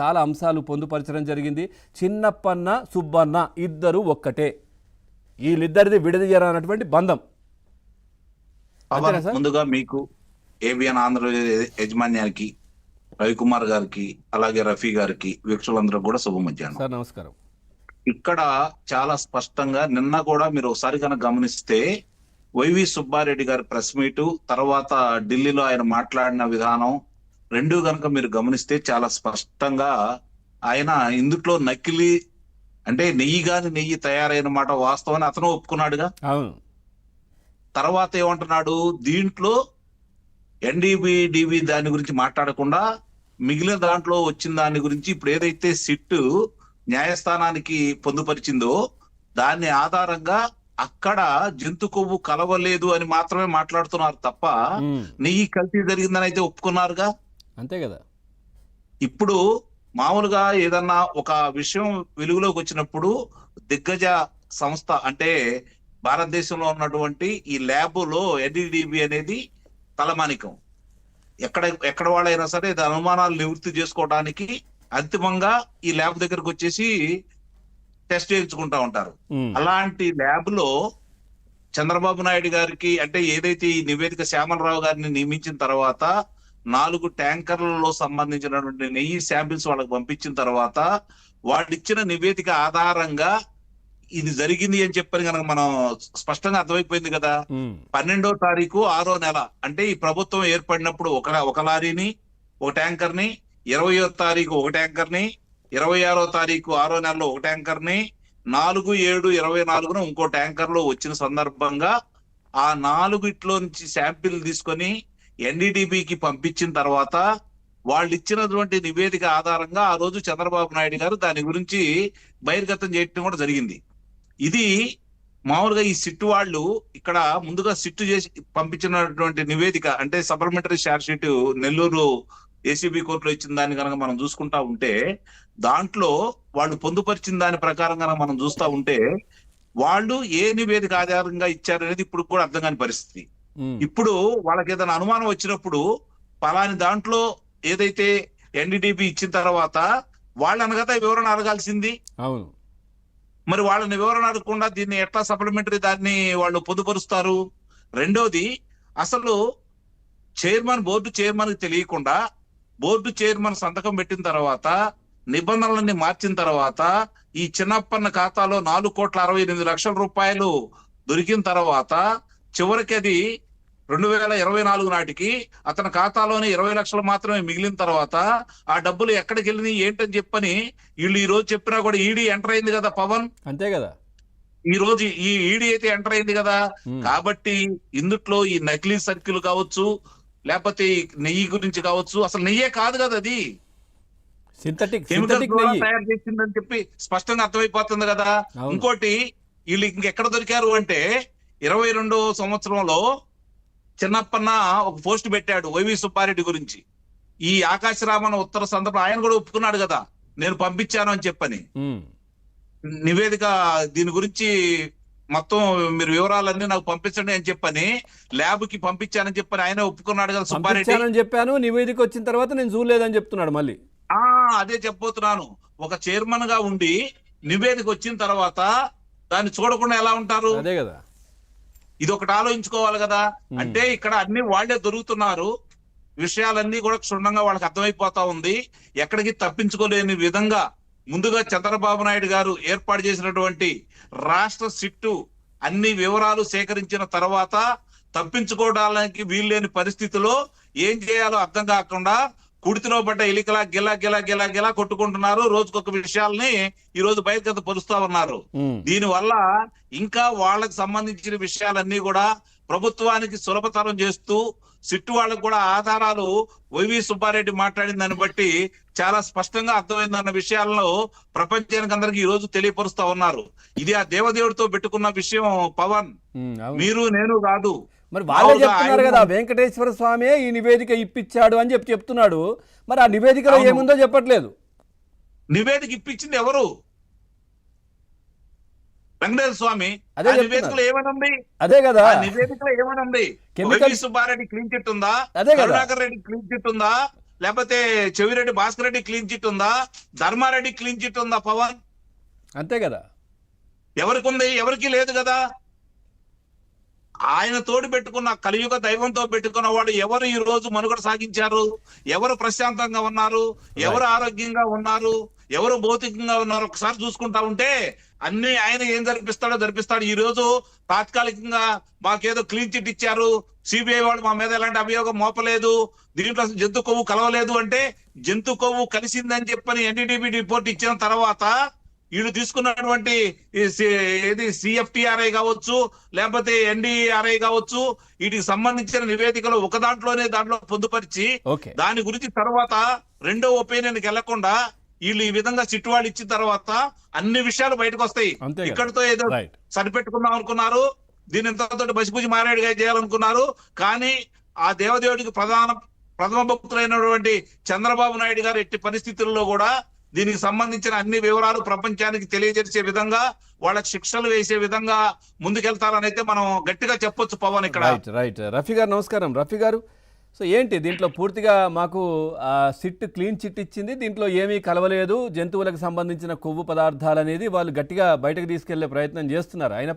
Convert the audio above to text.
చాలా అంశాలు పొందుపరచడం జరిగింది. చిన్నప్పన్న సుబ్బన్న ఇద్దరు ఒక్కటే. వీళ్ళిద్దరిది విడదీయరానటువంటి బంధం? ముందుగా మీకు ఏబిఎన్ ఆంధ్రప్రదేశ్ యజమాన్యానికి రవికుమార్ గారికి అలాగే రఫీ గారికి వీక్షకులందరూ కూడా శుభ మధ్యాహ్నం సార్ నమస్కారం. ఇక్కడ చాలా స్పష్టంగా నిన్న కూడా మీరు ఒకసారి కనుక గమనిస్తే వైవి సుబ్బారెడ్డి గారి ప్రెస్ మీట్ తర్వాత ఢిల్లీలో ఆయన మాట్లాడిన విధానం రెండు కనుక మీరు గమనిస్తే చాలా స్పష్టంగా ఆయన ఇందుట్లో నకిలీ అంటే నెయ్యి గాని నెయ్యి తయారైన మాట వాస్తవాన్ని అతను ఒప్పుకున్నాడుగా? తర్వాత ఏమంటున్నాడు? దీంట్లో ఎన్డీబీ డిబి దాని గురించి మాట్లాడకుండా మిగిలిన దాంట్లో వచ్చిన దాని గురించి ఇప్పుడు ఏదైతే సిట్ న్యాయస్థానానికి పొందుపరిచిందో దాన్ని ఆధారంగా అక్కడ జంతు కొవ్వు కలవలేదు అని మాత్రమే మాట్లాడుతున్నారు తప్ప నెయ్యి కల్తీ జరిగిందని అయితే ఒప్పుకున్నారుగా? అంతే కదా? ఇప్పుడు మామూలుగా ఏదన్నా ఒక విషయం వెలుగులోకి వచ్చినప్పుడు దిగ్గజ సంస్థ అంటే భారతదేశంలో ఉన్నటువంటి ఈ ల్యాబ్లో ఎన్డీడీబీ అనేది తలమానికం. ఎక్కడ ఎక్కడ వాళ్ళైనా సరే ఇది అనుమానాలు నివృత్తి చేసుకోవడానికి అంతిమంగా ఈ ల్యాబ్ దగ్గరకు వచ్చేసి టెస్ట్ చేయించుకుంటా ఉంటారు. అలాంటి ల్యాబ్లో చంద్రబాబు నాయుడు గారికి అంటే ఏదైతే ఈ నివేదిక శ్యామలరావు గారిని నియమించిన తర్వాత నాలుగు ట్యాంకర్లలో సంబంధించినటువంటి నెయ్యి శాంపిల్స్ వాళ్ళకి పంపించిన తర్వాత వాళ్ళు ఇచ్చిన నివేదిక ఆధారంగా ఇది జరిగింది అని చెప్పని కనుక మనం స్పష్టంగా అర్థమైపోయింది కదా. పన్నెండో తారీఖు ఆరో నెల. అంటే ఈ ప్రభుత్వం ఏర్పడినప్పుడు ఒక ఒక లారీని ఒక ట్యాంకర్ని ఇరవయో తారీఖు ఒక ట్యాంకర్ని ఇరవై ఆరో తారీఖు ఆరో నెలలో ఒక ట్యాంకర్ని నాలుగు ఏడు ఇరవై నాలుగున ఇంకో ట్యాంకర్లో వచ్చిన సందర్భంగా ఆ నాలుగిట్లో నుంచి శాంపిల్ తీసుకొని ఎన్డీడీబీకి పంపించిన తర్వాత వాళ్ళు ఇచ్చినటువంటి నివేదిక ఆధారంగా ఆ రోజు చంద్రబాబు నాయుడు గారు దాని గురించి బహిర్గతం చేయడం కూడా జరిగింది. ఇది మామూలుగా ఈ సిట్టు వాళ్ళు ఇక్కడ ముందుగా సిట్టు చేసి పంపించినటువంటి నివేదిక అంటే supplementary short sheet Nellore ACB కోర్టులో ఇచ్చిన దాన్ని కనుక మనం చూసుకుంటా ఉంటే దాంట్లో వాళ్ళు పొందుపరిచిన దాని ప్రకారం కనుక మనం చూస్తా ఉంటే వాళ్ళు ఏ నివేదిక ఆధారంగా ఇచ్చారనేది ఇప్పుడు కూడా అర్థం కాని పరిస్థితి. ఇప్పుడు వాళ్ళకి ఏదైనా అనుమానం వచ్చినప్పుడు పలాని దాంట్లో ఏదైతే ఎన్డీటీపీ ఇచ్చిన తర్వాత వాళ్ళని కదా వివరణ అడగాల్సింది? అవును. మరి వాళ్ళని వివరణ అడగకుండా దీన్ని ఎట్లా సప్లిమెంటరీ దాన్ని వాళ్ళు పొందుపరుస్తారు? రెండోది అసలు చైర్మన్ బోర్డు చైర్మన్ తెలియకుండా బోర్డు చైర్మన్ సంతకం పెట్టిన తర్వాత నిబంధనలన్నీ మార్చిన తర్వాత ఈ చిన్నప్పన్న ఖాతాలో నాలుగు కోట్ల అరవై ఎనిమిది లక్షల రూపాయలు దొరికిన తర్వాత చివరికి అది రెండు వేల ఇరవై నాలుగు నాటికి అతని ఖాతాలోనే ఇరవై లక్షలు మాత్రమే మిగిలిన తర్వాత ఆ డబ్బులు ఎక్కడికి వెళ్ళినాయి ఏంటని చెప్పని వీళ్ళు ఈ రోజు చెప్పినా కూడా ఈడీ ఎంటర్ అయింది కదా పవన్. అంతే కదా. ఈ రోజు ఈ ఈడీ అయితే ఎంటర్ అయింది కదా. కాబట్టి ఇందుట్లో ఈ నకిలీ సర్కిల్ కావచ్చు లేకపోతే నెయ్యి గురించి కావచ్చు అసలు నెయ్యే కాదు కదా అది. సింథటిక్ నెయ్యి. తయారు చేసిందని చెప్పి స్పష్టంగా అర్థమైపోతుంది కదా. ఇంకోటి వీళ్ళు ఇంకెక్కడ దొరికారు అంటే ఇరవై రెండో సంవత్సరంలో చిన్నప్పన్న ఒక పోస్ట్ పెట్టాడు వైవి సుబ్బారెడ్డి గురించి. ఈ ఆకాశరామన్ ఉత్తర సందర్భం ఆయన కూడా ఒప్పుకున్నాడు కదా నేను పంపించాను అని చెప్పని. నివేదిక దీని గురించి మొత్తం మీరు వివరాలన్నీ నాకు పంపించండి అని చెప్పని ల్యాబ్కి పంపించానని చెప్పని ఆయన ఒప్పుకున్నాడు కదా సుబ్బారెడ్డి. చెప్పాను నివేదిక వచ్చిన తర్వాత నేను చూడలేదని చెప్తున్నాడు మళ్ళీ. ఆ అదే చెప్పబోతున్నాను. ఒక చైర్మన్గా ఉండి నివేదిక వచ్చిన తర్వాత దాన్ని చూడకుండా ఎలా ఉంటారు? అదే కదా. ఇది ఒకటి ఆలోచించుకోవాలి కదా. అంటే ఇక్కడ అన్ని వాళ్ళే దొరుకుతున్నారు. విషయాలన్నీ కూడా క్షుణ్ణంగా వాళ్ళకి అర్థమైపోతా ఉంది. ఎక్కడికి తప్పించుకోలేని విధంగా ముందుగా చంద్రబాబు నాయుడు గారు ఏర్పాటు చేసినటువంటి రాష్ట్ర సిట్టు అన్ని వివరాలు సేకరించిన తర్వాత తప్పించుకోవడానికి వీల్లేని పరిస్థితిలో ఏం చేయాలో అర్థం కాకుండా కుడితిలో పడ్డ ఎలికలా గిలా గిలా గిలా గిలా కొట్టుకుంటున్నారు. రోజుకొక విషయాల్ని ఈ రోజు బయటకు పరుస్తా ఉన్నారు. దీని వల్ల ఇంకా వాళ్ళకి సంబంధించిన విషయాలన్నీ కూడా ప్రభుత్వానికి సులభతరం చేస్తూ సిట్టు వాళ్ళకు కూడా ఆధారాలు వైవి సుబ్బారెడ్డి మాట్లాడిన దాన్ని బట్టి చాలా స్పష్టంగా అర్థమైందన్న విషయాలను ప్రపంచానికి అందరికి ఈ రోజు తెలియపరుస్తా ఉన్నారు. ఇది ఆ దేవదేవుడితో పెట్టుకున్న విషయం పవన్. మీరు నేను కాదు. మరి వాళ్ళే చెప్తున్నారు కదా వెంకటేశ్వర స్వామి ఈ నివేదిక ఇప్పించాడు అని చెప్పి చెప్తున్నాడు. మరి ఆ నివేదికలో. ఏముందో చెప్పట్లేదు. నివేదిక ఇప్పించింది ఎవరు? వెంకటేశ్వర స్వామి. అదే. నివేదికలో ఏమనుంది? అదే కదా. నివేదికలో ఏమనుంది? కెమికల్- సుబ్బారెడ్డి క్లీన్ చిట్ ఉందా? అదే. కరుణాకర్ రెడ్డి క్లీన్ చిట్ ఉందా? లేకపోతే చెవిరెడ్డి భాస్కర్ రెడ్డి క్లీన్ చిట్ ఉందా? ధర్మారెడ్డి క్లీన్ చిట్ ఉందా పవన్? అంతే కదా. ఎవరికి ఉంది ఎవరికి లేదు కదా. ఆయన తోడు పెట్టుకున్న కలియుగ దైవంతో పెట్టుకున్న వాడు ఎవరు ఈ రోజు మనుగడ సాగించారు? ఎవరు ప్రశాంతంగా ఉన్నారు? ఎవరు ఆరోగ్యంగా ఉన్నారు? ఎవరు భౌతికంగా ఉన్నారు? ఒకసారి చూసుకుంటా ఉంటే అన్ని ఆయన ఏం జరిపిస్తాడో జరిపిస్తాడు. ఈ రోజు తాత్కాలికంగా మాకేదో క్లీన్ చిట్ ఇచ్చారు. సిబిఐ వాళ్ళు మా మీద ఎలాంటి అభియోగం మోపలేదు. దీంట్లో జంతు కొవ్వు కలవలేదు అంటే జంతు కొవ్వు కలిసిందని చెప్పని ఎన్డీడీబీ రిపోర్ట్ ఇచ్చిన తర్వాత వీళ్ళు తీసుకున్నటువంటి ఏది సిఎఫ్టిఆర్ఐ కావచ్చు లేకపోతే ఎన్డీఆర్ఐ కావచ్చు వీటికి సంబంధించిన నివేదికలు ఒక దాంట్లోనే దాంట్లో పొందుపరిచి దాని గురించి తర్వాత రెండో ఒపీనియన్కి వెళ్ళకుండా వీళ్ళు ఈ విధంగా చిట్టువాళ్ళు ఇచ్చిన తర్వాత అన్ని విషయాలు బయటకు వస్తాయి. ఇక్కడితో ఏదో సరిపెట్టుకుందాం అనుకున్నారు. దీని ఇంతతో బసిబుజి మారేడుగా చేయాలనుకున్నారు. కానీ ఆ దేవదేవుడికి ప్రధాన ప్రథమ భక్తులైనటువంటి చంద్రబాబు నాయుడు గారు ఎట్టి పరిస్థితుల్లో కూడా దీనికి సంబంధించిన అన్ని వివరాలు ప్రపంచానికి తెలియజేసే విధంగా వాళ్ళకి శిక్షలు వేసే విధంగా ముందుకెళ్తారని అయితే మనం గట్టిగా చెప్పొచ్చు పవన్ ఇక్కడ. రైట్ రైట్ రఫీ గారు నమస్కారం. రఫీ గారు సో ఏంటి దీంట్లో పూర్తిగా మాకు ఆ, సిట్ క్లీన్ చిట్ ఇచ్చింది దీంట్లో ఏమీ కలవలేదు జంతువులకు సంబంధించిన కొవ్వు పదార్థాలు అనేది వాళ్ళు గట్టిగా బయటకు తీసుకెళ్ళే ప్రయత్నం చేస్తున్నారు. అయిన